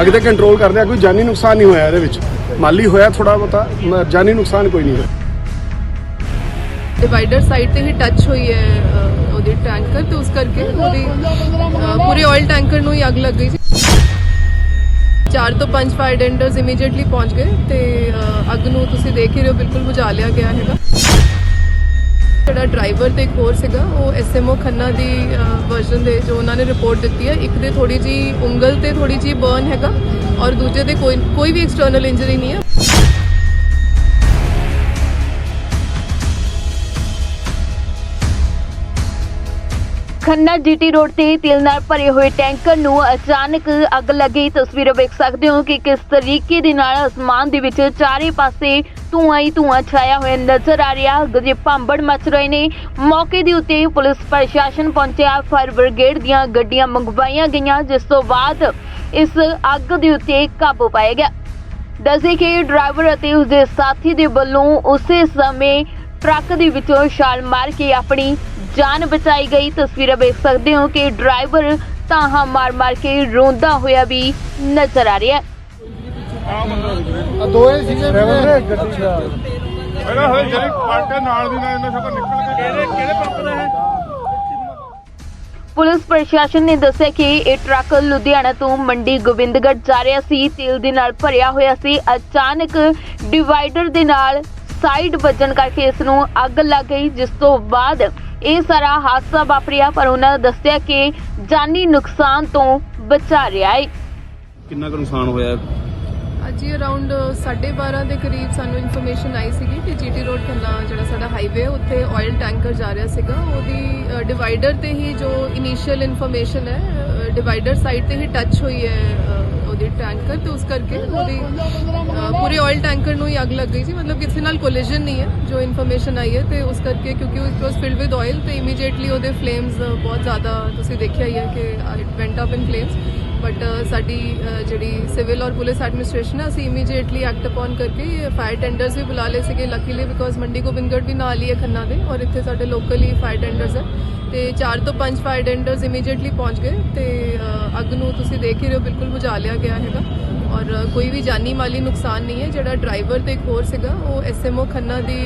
ਅੱਗੇ ਤੇ ਕੰਟਰੋਲ ਕਰਦੇ ਆ, ਕੋਈ ਜਾਨੀ ਨੁਕਸਾਨ ਨਹੀਂ ਹੋਇਆ ਇਹਦੇ ਵਿੱਚ। ਮਾਲੀ ਹੋਇਆ ਥੋੜਾ ਬਤਾ ਜਾਨੀ ਨੁਕਸਾਨ ਕੋਈ ਨਹੀਂ ਹੋਇਆ। ਡਿਵਾਈਡਰ ਸਾਈਡ ਤੇ ਹੀ ਟੱਚ ਹੋਈ ਹੈ ਉਹਦੇ ਟੈਂਕਰ ਤੇ ਉਸ ਕਰਕੇ ਉਹਦੀ ਪੂਰੇ ਆਇਲ ਟੈਂਕਰ ਨੂੰ ਹੀ ਅੱਗ ਲੱਗ ਗਈ ਸੀ। ਚਾਰ ਤੋਂ ਪੰਜ ਫਾਇਰ ਟੈਂਡਰਸ ਇਮੀਡੀਏਟਲੀ ਪਹੁੰਚ ਗਏ ਤੇ ਅੱਗ ਨੂੰ ਤੁਸੀਂ ਦੇਖ ਹੀ ਰਹੇ ਹੋ, ਬਿਲਕੁਲ ਬੁਝਾ ਲਿਆ ਗਿਆ ਹੈਗਾ। ਜਿਹੜਾ ਡਰਾਈਵਰ ਤੇ ਇੱਕ ਹੋਰ ਸੀਗਾ, ਉਹ ਐਸਐਮਓ ਖੰਨਾ ਦੀ ਵਰਜ਼ਨ ਦੇ ਜੋ ਉਹਨਾਂ ਨੇ ਰਿਪੋਰਟ ਦਿੱਤੀ ਹੈ, ਇੱਕ ਦੇ ਥੋੜੀ ਜੀ ਉਂਗਲ ਤੇ ਥੋੜੀ ਜੀ ਬਰਨ ਹੈਗਾ ਔਰ ਦੂਜੇ ਦੇ ਕੋਈ ਕੋਈ ਵੀ ਐਕਸਟਰਨਲ ਇੰਜਰੀ ਨਹੀਂ ਹੈ। ਖੰਨਾ ਜੀਟੀ ਰੋਡ ਤੇ ਤੇਲ ਨਾਲ ਭਰੇ ਹੋਏ ਟੈਂਕਰ ਨੂੰ ਅਚਾਨਕ ਅੱਗ ਲੱਗੀ। ਤਸਵੀਰ ਵੇਖ ਸਕਦੇ ਹੋ ਕਿ ਕਿਸ ਤਰੀਕੇ ਦੇ ਨਾਲ ਅਸਮਾਨ ਦੇ ਵਿੱਚ ਚਾਰੇ ਪਾਸੇ ਧੂੰਆਂ ਹੀ ਧੂੰਆਂ ਛਾਇਆ ਹੋਇਆ ਨਜ਼ਰ ਆ ਰਿਹਾ। ਗਜੇ ਭਾਂਬੜ ਮਚ ਰਹੇ ਨੇ। ਮੌਕੇ ਦੇ ਉੱਤੇ ਪੁਲਿਸ ਪ੍ਰਸ਼ਾਸਨ ਪਹੁੰਚਿਆ। ਫਾਇਰ ਬ੍ਰਿਗੇਡ ਦੀਆਂ ਗੱਡੀਆਂ ਮੰਗਵਾਈਆਂ ਗਈਆਂ, ਜਿਸ ਤੋਂ ਬਾਅਦ ਇਸ ਅੱਗ ਦੇ ਉੱਤੇ ਕਾਬੂ ਪਾਇਆ ਗਿਆ। ਦੱਸੇ ਕਿ ਡਰਾਈਵਰ ਅਤੇ ਉਸਦੇ ਸਾਥੀ ਦੇ ਵੱਲੋਂ ਉਸੇ ਸਮੇਂ ਟਰੱਕ ਦੇ ਵਿੱਚੋਂ ਛਾਲ ਮਾਰ ਕੇ ਆਪਣੀ ਜਾਨ ਬਚਾਈ ਗਈ। ਤਸਵੀਰਾਂ ਵੇਖ ਸਕਦੇ ਹੋ ਕਿ ਡਰਾਈਵਰ ਤਾਹਾਂ ਮਾਰ-ਮਾਰ ਕੇ ਰੋਂਦਾ ਹੋਇਆ ਵੀ ਨਜ਼ਰ ਆ ਰਿਹਾ ਹੈ। ਦੋਏ ਸੀਗੇ ਗੱਡੀ ਦਾ। ਇਹਦਾ ਹਲੇ ਜਿਹੜੀ ਪਾਰਟੇ ਨਾਲ ਦੀ ਨਾਲ ਇਹਨਾਂ ਸਭ ਨਿਕਲ ਕੇ ਕਿਹੜੇ ਕਿਹੜੇ ਪੰਪ ਦਾ ਹੈ? ਪੁਲਿਸ ਪ੍ਰਸ਼ਾਸਨ ਨੇ ਦੱਸਿਆ ਕਿ ਇਹ ਟਰੱਕ ਲੁਧਿਆਣਾ ਤੋਂ ਮੰਡੀ ਗੋਬਿੰਦਗੜ੍ਹ ਜਾ ਰਿਹਾ ਸੀ। ਤੇਲ ਦੇ ਨਾਲ ਭਰਿਆ ਹੋਇਆ ਸੀ। ਅਚਾਨਕ ਡਿਵਾਈਡਰ ਦੇ ਨਾਲ ਸਾਈਡ ਵੱਜਣ ਕਰਕੇ ਇਸ ਨੂੰ ਅੱਗ ਲੱਗ ਗਈ ਜਿਸ ਤੋਂ ਬਾਅਦ ਇਹ ਸਾਰਾ ਹਾਦਸਾ ਵਾਪਰਿਆ ਪਰ ਉਹਨਾਂ ਨੇ ਦੱਸਿਆ ਕਿ ਜਾਨੀ ਨੁਕਸਾਨ ਤੋਂ ਬਚਾ ਰਿਹਾ ਹੈ। ਕਿੰਨਾ ਕੁ ਨੁਕਸਾਨ ਹੋਇਆ? ਅੱਜ ਹੀ ਅਰਾਊਂਡ 12:30 ਦੇ ਕਰੀਬ ਸਾਨੂੰ ਇਨਫੋਰਮੇਸ਼ਨ ਆਈ ਸੀਗੀ ਕਿ ਜੀਟੀ ਰੋਡ ਖੰਨਾ ਜਿਹੜਾ ਸਾਡਾ ਹਾਈਵੇ ਹੈ ਉੱਥੇ ਆਇਲ ਟੈਂਕਰ ਜਾ ਰਿਹਾ ਸੀਗਾ। ਉਹਦੀ ਡਿਵਾਈਡਰ ਤੇ ਹੀ ਜੋ ਇਨੀਸ਼ੀਅਲ ਇਨਫੋਰਮੇਸ਼ਨ ਹੈ ਡਿਵਾਈਡਰ ਸਾਈਡ ਤੇ ਹੀ ਟੱਚ ਹੋਈ ਹੈ ਉਹਦੀ ਟੈਂਕਰ ਤੇ ਉਸ ਕਰਕੇ ਉਹਦੀ ਪੂਰੇ ਆਇਲ ਟੈਂਕਰ ਨੂੰ ਹੀ ਅੱਗ ਲੱਗ ਗਈ ਸੀ। ਮਤਲਬ ਕਿਸੇ ਨਾਲ ਕੋਲੀਜਨ ਨਹੀਂ ਹੈ, ਜੋ ਇਨਫੋਰਮੇਸ਼ਨ ਆਈ ਹੈ ਤੇ ਉਸ ਕਰਕੇ ਕਿਉਂਕਿ it was filled with oil ਤੇ ਇਮੀਡੀਏਟਲੀ ਉਹਦੇ ਫਲੇਮਸ ਬਹੁਤ ਜ਼ਿਆਦਾ ਤੁਸੀਂ ਦੇਖਿਆ ਹੀ ਹੈ ਕਿ it went up in flames but uh, ਸਾਡੀ ਜਿਹੜੀ ਸਿਵਲ ਔਰ ਪੁਲਿਸ ਐਡਮਿਨਿਸਟ੍ਰੇਸ਼ਨ ਹੈ ਅਸੀਂ ਇਮੀਡੀਏਟਲੀ ਐਕਟ ਅਪਨ ਕਰਕੇ ਫਾਇਰ ਟੈਂਡਰਸ ਵੀ ਬੁਲਾ ਲਏ ਸੀਗੇ। ਲੱਕੀਲੀ ਬਿਕੋਜ਼ ਮੰਡੀ ਗੋਬਿੰਦਗੜ੍ਹ ਵੀ ਨਾਲ ਹੀ ਹੈ ਖੰਨਾ ਦੇ ਔਰ ਇੱਥੇ ਸਾਡੇ ਲੋਕਲ ਹੀ ਫਾਇਰ ਟੈਂਡਰਸ ਹੈ ਤੇ 4 ਤੋਂ 5 ਫਾਇਰ ਟੈਂਡਰਸ ਇਮੀਡੀਏਟਲੀ ਪਹੁੰਚ ਗਏ। ਤੇ ਅੱਗ ਨੂੰ ਤੁਸੀਂ ਦੇਖ ਹੀ ਰਹੇ ਹੋ, ਬਿਲਕੁਲ ਬੁਝਾ ਲਿਆ ਗਿਆ ਹੈਗਾ। ਔਰ ਕੋਈ ਵੀ ਜਾਨੀ ਮਾਲੀ ਨੁਕਸਾਨ ਨਹੀਂ ਹੈ। ਜਿਹੜਾ ਡਰਾਈਵਰ ਤੇ ਇੱਕ ਹੋਰ ਸੀਗਾ, ਉਹ ਐਸਐਮਓ ਖੰਨਾ ਦੀ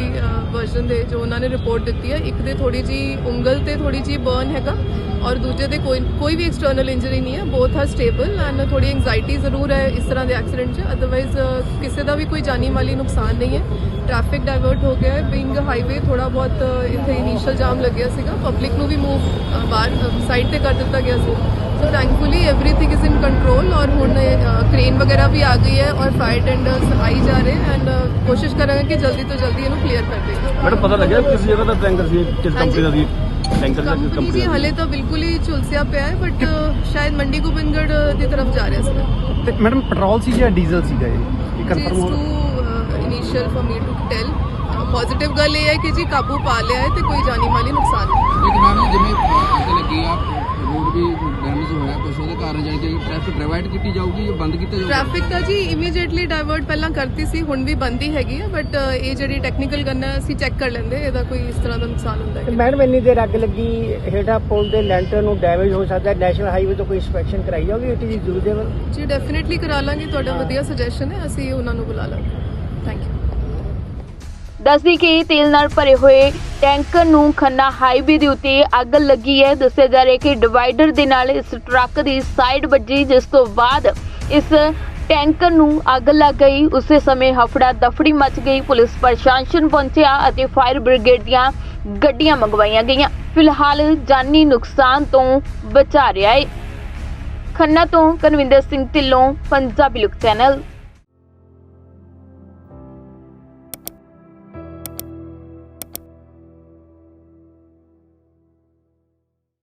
ਵਰਜ਼ਨ ਦੇ ਜੋ ਉਹਨਾਂ ਨੇ ਰਿਪੋਰਟ ਦਿੱਤੀ ਹੈ, ਇੱਕ ਦੇ ਥੋੜੀ ਜੀ ਉਂਗਲ ਤੇ ਥੋੜੀ ਜੀ ਬਰਨ ਹੈਗਾ ਔਰ ਦੂਜੇ ਦੇ ਕੋਈ ਕੋਈ ਵੀ ਐਕਸਟਰਨਲ ਇੰਜਰੀ ਨਹੀਂ ਹੈ। ਬੋਥ ਆਰ ਸਟੇਬਲ ਐਂਡ ਥੋੜੀ ਐਂਗਜ਼ਾਈਟੀ ਜ਼ਰੂਰ ਹੈ ਇਸ ਤਰ੍ਹਾਂ ਦੇ ਐਕਸੀਡੈਂਟ 'ਚ। ਅਦਰਵਾਈਜ਼ ਕਿਸੇ ਦਾ ਵੀ ਕੋਈ ਜਾਨੀ ਮਾਲੀ ਨੁਕਸਾਨ ਨਹੀਂ ਹੈ। ਟ੍ਰੈਫਿਕ ਡਾਇਵਰਟ ਹੋ ਗਿਆ ਹੈ। ਬਿੰਗ ਹਾਈਵੇ ਥੋੜਾ ਬਹੁਤ ਇੱਥੇ ਇਨੀਸ਼ੀਅਲ ਜਾਮ ਲੱਗਿਆ ਸੀਗਾ। ਪਬਲਿਕ ਨੂੰ ਵੀ ਮੂਵ ਬਾਹਰ ਸਾਈਡ ਤੇ ਕਰ ਦਿੱਤਾ ਗਿਆ ਸੀ। So thankfully everything is in control ਔਰ ਹੁਣ ਕ੍ਰੇਨ ਵਗੈਰਾ ਵੀ ਆ ਗਈ ਹੈ ਔਰ ਫਾਇਰ ਟੈਂਡਰਸ ਆਈ ਜਾ ਰਹੇ ਐਂਡ ਕੋਸ਼ਿਸ਼ ਕਰਾਂਗੇ ਕਿ ਜਲਦੀ ਤੋਂ ਜਲਦੀ ਇਹਨੂੰ ਕਲੀਅਰ ਕਰ ਦੇਈਏ ਮੈਡਮ ਪਤਾ ਲੱਗਿਆ ਕਿਸ ਜਗ੍ਹਾ ਦਾ ਟੈਂਕਰ ਸੀ ਕਿਸ ਕੰਪਨੀ ਦਾ ਸੀ ਟੈਂਕਰ ਦਾ ਕਿਸ ਕੰਪਨੀ ਹਲੇ ਤਾਂ ਬਿਲਕੁਲ ਹੀ ਝੁਲਸਿਆ ਪਿਆ ਹੈ ਬਟ ਸ਼ਾਇਦ ਮੰਡੀ ਗੋਬਿੰਦਗੜ ਦੀ ਤਰਫ ਜਾ ਰਿਹਾ ਸੀ ਤੇ ਮੈਡਮ ਪੈਟਰੋਲ ਸੀ ਜਾਂ ਡੀਜ਼ਲ ਸੀਗਾ ਇਹ ਇਹ ਕਨਫਰਮ ਹੋ initial for me to tell positive ਗੱਲ ਇਹ ਹੈ ਕਿ ਜੀ ਕਾਬੂ ਪਾ ਲਿਆ ਹੈ ਤੇ ਕੋਈ ਜਾਨੀ ਮਾਲੀ ਨੁਕਸਾਨ ਨਹੀਂ ਮੈਮ ਜਿਵੇਂ ਟ੍ਰੈਫਿਕ ਡਿਵਾਈਡ ਕੀਤੀ ਜਾਊਗੀ ਜਾਂ ਬੰਦ ਕੀਤਾ ਜਾਊਗਾ? ਟ੍ਰੈਫਿਕ ਤਾਂ ਜੀ ਇਮੀਡੀਏਟਲੀ ਡਾਇਵਰਟ ਪਹਿਲਾਂ ਕਰਤੀ ਸੀ ਹੁਣ ਵੀ ਬੰਦ ਹੀ ਹੈਗੀ ਹੈ ਬਟ ਇਹ ਜਿਹੜੀ ਟੈਕਨੀਕਲ ਗਨ ਹੈ ਅਸੀਂ ਚੈੱਕ ਕਰ ਲੈਂਦੇ ਇਹਦਾ ਕੋਈ ਇਸ ਤਰ੍ਹਾਂ ਦਾ ਨੁਕਸਾਨ ਹੁੰਦਾ ਹੈ ਮੈਡਮ ਇੰਨੀ ਦੇਰ ਅੱਗ ਲੱਗੀ ਹੇਠਾਂ ਪੁਲ ਦੇ ਲੈਂਟਰ ਨੂੰ ਡੈਮੇਜ ਹੋ ਸਕਦਾ ਨੈਸ਼ਨਲ ਹਾਈਵੇ ਤੋਂ ਕੋਈ ਇਨਸਪੈਕਸ਼ਨ ਕਰਾਈ ਜਾਊਗੀ ਇਟ ਇਜ਼ ਯੂਜ਼ੇਬਲ ਜੀ ਡੈਫੀਨਿਟਲੀ ਕਰਾ ਲਾਂਗੇ ਤੁਹਾਡਾ ਵਧੀਆ ਸੁਜੈਸ਼ਨ ਹੈ ਅਸੀਂ ਉਹਨਾਂ ਨੂੰ ਬੁਲਾ ਲਾਂਗੇ। ਦੱਸਦੀ ਕਿ ਤੇਲ ਨਾਲ ਭਰੇ ਹੋਏ ਟੈਂਕਰ ਨੂੰ ਖੰਨਾ ਹਾਈਵੇ ਦੇ ਉੱਤੇ ਅੱਗ ਲੱਗੀ ਹੈ। ਦੱਸਿਆ ਜਾ ਰਿਹਾ ਕਿ ਡਿਵਾਈਡਰ ਦੇ ਨਾਲ ਇਸ ਟਰੱਕ ਦੀ ਸਾਈਡ ਵੱਜੀ, ਜਿਸ ਤੋਂ ਬਾਅਦ ਇਸ ਟੈਂਕਰ ਨੂੰ ਅੱਗ ਲੱਗ ਗਈ। ਉਸੇ ਸਮੇਂ ਹਫੜਾ ਦਫੜੀ ਮਚ ਗਈ। ਪੁਲਿਸ ਪ੍ਰਸ਼ਾਸਨ ਪਹੁੰਚਿਆ ਅਤੇ ਫਾਇਰ ਬ੍ਰਿਗੇਡ ਦੀਆਂ ਗੱਡੀਆਂ ਮੰਗਵਾਈਆਂ ਗਈਆਂ। ਫਿਲਹਾਲ ਜਾਨੀ ਨੁਕਸਾਨ ਤੋਂ ਬਚਾ ਰਿਹਾ ਹੈ। ਖੰਨਾ ਤੋਂ ਕਨਵਿੰਦਰ ਸਿੰਘ ਢਿੱਲੋਂ, ਪੰਜਾਬੀ ਲੁਕ ਚੈਨਲ